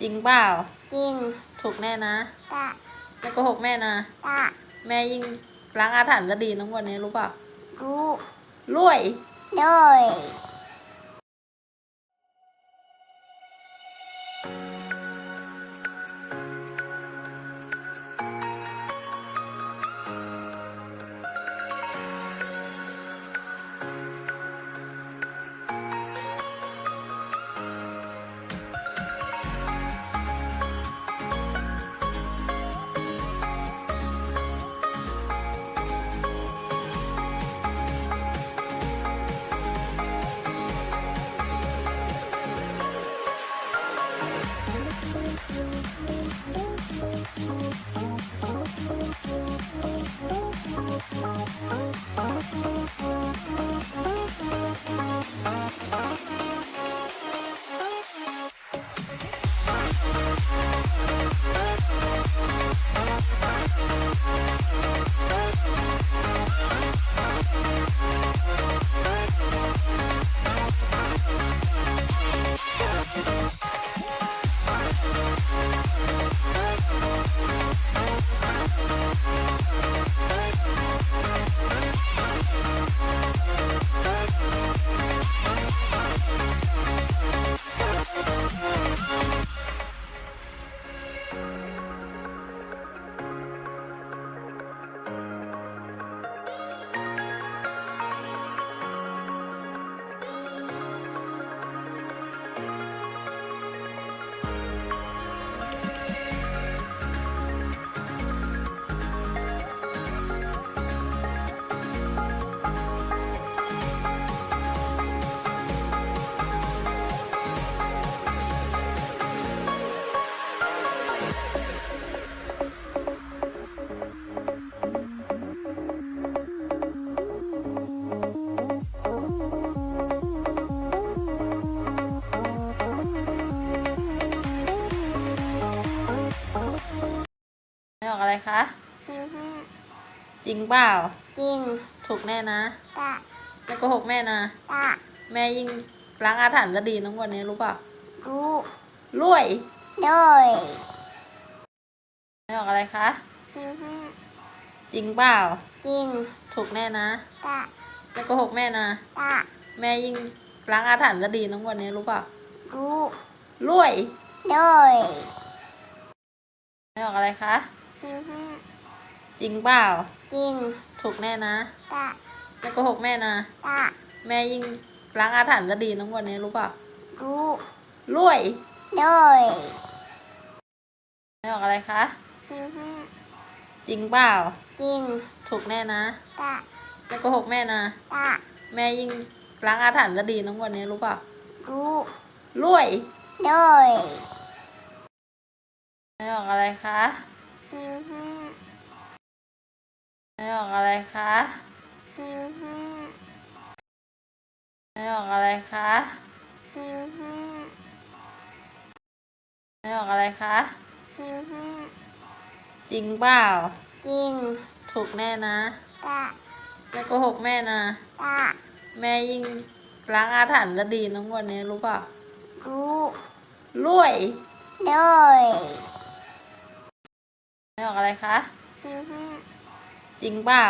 จริงเปล่า จริงถูกแน่นะตะไม่โกหกแม่นะ ตะแม่ยิ่งล้างอาถรรพ์จะดีน้องวันนี้รู้เปล่ารู้รวย โดย ไม่ ออกอะไรคะ จริงห้าจริงเปล่า จริงถูกแน่นะตะไม่โกหกแม่นะ ตะแม่ยิ่งล้างอาถรรพ์จะดีน้องวันนี้รู้เปล่ารู้รวยโดยไม่ออกอะไรคะ จริงห้าจริงเปล่า จริงถูกแน่นะตะไม่โกหกแม่นะ ตะแม่ยิ่งล้างอาถรรพ์จะดีน้องวันนี้รู้เปล่ารู้รวยโดยไม่ออกอะไรคะ จริงห้าจริงเปล่า จริงถูกแน่นะตะไม่โกหกแม่นะ ตะแม่ยิ่งล้างอาถรรพ์จะดีน้องวันนี้รู้เปล่ารู้รวยโดยไม่ออกอะไรคะ จริงห้าจริงเปล่า จริงถูกแน่นะ ตะไม่โกหกแม่นะ ตะแม่ยิ่งล้างอาถรรพ์จะดีน้องวันนี้รู้เปล่ารู้รวยโดยไม่ออกอะไรคะ จริงห้าไม่ออกอะไรคะจริงห้าไม่ออกอะไรคะจริงห้าไม่ออกอะไรคะจริงห้าจริงเปล่า จริงถูกแน่นะตะไม่โกหกแม่นะ ตะแม่ยิ่งล้างอาถรรพ์จะดีน้องวันนี้รู้เปล่ารู้รวย โดยไม่ ออกอะไรคะ จริงห้าจริงเปล่า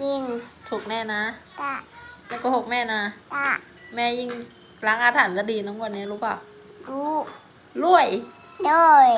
จริงถูกแน่นะตะไม่โกหกแม่นะ ตะแม่ยิ่งล้างอาถรรพ์จะดีน้องวันนี้รู้เปล่า รู้รวย โดย